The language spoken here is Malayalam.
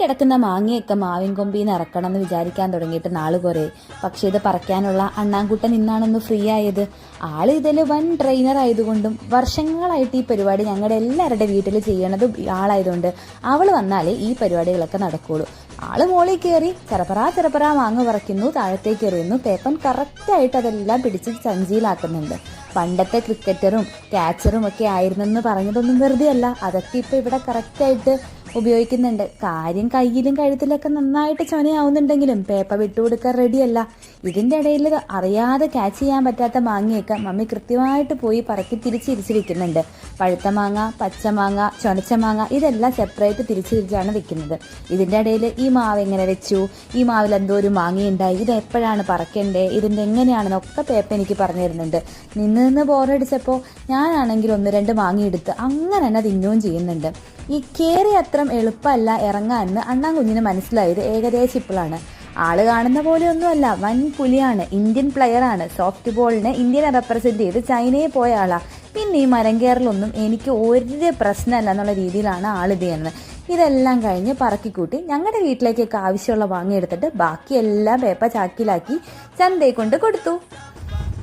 കിടക്കുന്ന മാങ്ങയൊക്കെ മാവിൻ കൊമ്പിന്ന് ഇറക്കണം എന്ന് വിചാരിക്കാൻ തുടങ്ങിയിട്ട് നാൾ കുറേ പക്ഷെ ഇത് പറക്കാനുള്ള അണ്ണാൻകുട്ടൻ ഇന്നാണൊന്ന് ഫ്രീ ആയത്. ആൾ ഇതിൽ വൻ ട്രെയിനർ ആയതുകൊണ്ടും വർഷങ്ങളായിട്ട് ഈ പരിപാടി ഞങ്ങളുടെ എല്ലാവരുടെ വീട്ടിൽ ചെയ്യണത് ആളായതുകൊണ്ട് അവൾ വന്നാലേ ഈ പരിപാടികളൊക്കെ നടക്കുള്ളൂ. ആൾ മോളിൽ കയറി ചെറപ്പറ ചെറപ്പറ മാങ്ങ പറിക്കുന്നു താഴത്തേക്ക് എറിയുന്നു പേപ്പൻ കറക്റ്റായിട്ട് അതെല്ലാം പിടിച്ച് സഞ്ചിയിലാക്കുന്നുണ്ട്. പണ്ടത്തെ ക്രിക്കറ്ററും ക്യാച്ചറും ഒക്കെ ആയിരുന്നെന്ന് പറഞ്ഞതൊന്നും വെറുതെയല്ല. അതൊക്കെ ഇപ്പൊ ഇവിടെ കറക്റ്റായിട്ട് ഉപയോഗിക്കുന്നുണ്ട്. കാര്യം കയ്യിലും കഴുത്തിലൊക്കെ നന്നായിട്ട് ചൊനയാവുന്നുണ്ടെങ്കിലും പേപ്പ വിട്ടുകൊടുക്കാൻ റെഡിയല്ല ഇതിന്റെ ഇടയിൽ അറിയാതെ ക്യാച്ച് ചെയ്യാൻ പറ്റാത്ത മാങ്ങയൊക്കെ മമ്മി കൃത്യമായിട്ട് പോയി പറക്കി തിരിച്ചിരിച്ച് വെക്കുന്നുണ്ട് പഴുത്ത മാങ്ങ പച്ച മാങ്ങ ചൊനച്ച മാങ്ങ ഇതെല്ലാം സെപ്പറേറ്റ് തിരിച്ച് തിരിച്ചാണ് വെക്കുന്നത് ഇതിന്റെ ഇടയിൽ ഈ മാവ് എങ്ങനെ വെച്ചു? ഈ മാവിൽ എന്തോ ഒരു മാങ്ങയുണ്ടായി? ഇത് എപ്പോഴാണ് പറക്കണ്ടേ? ഇതിന്റെ എങ്ങനെയാണെന്നൊക്കെ പേപ്പ എനിക്ക് പറഞ്ഞു തരുന്നുണ്ട്. നിന്ന് നിന്ന് ബോറടിച്ചപ്പോൾ ഞാനാണെങ്കിൽ ഒന്ന് രണ്ട് മാങ്ങ എടുത്ത് അങ്ങനെ തന്നെ തിന്നുകയും ചെയ്യുന്നുണ്ട്. ഈ കയറി അത്ര എളുപ്പമല്ല ഇറങ്ങാനെന്ന് അണ്ണാൻ കുഞ്ഞിന് മനസ്സിലായത് ഏകദേശം ഇപ്പോഴാണ്. ആൾ കാണുന്ന പോലെയൊന്നുമല്ല വൻ പുലിയാണ് ഇന്ത്യൻ പ്ലെയറാണ്. സോഫ്റ്റ് ബോളിനെ ഇന്ത്യനെ റെപ്രസെന്റ് ചെയ്ത് ചൈനയിൽ പോയ ആളാ. പിന്നെ ഈ മരം കയറലൊന്നും എനിക്ക് ഒരു പ്രശ്നമല്ല എന്നുള്ള രീതിയിലാണ് ആളിത് ചെയ്യുന്നത്. ഇതെല്ലാം കഴിഞ്ഞ് പറക്കിക്കൂട്ടി ഞങ്ങളുടെ വീട്ടിലേക്കൊക്കെ ആവശ്യമുള്ള വാങ്ങിയെടുത്തിട്ട് ബാക്കിയെല്ലാം പേപ്പ ചാക്കിലാക്കി ചന്തയെ കൊണ്ട് കൊടുത്തു.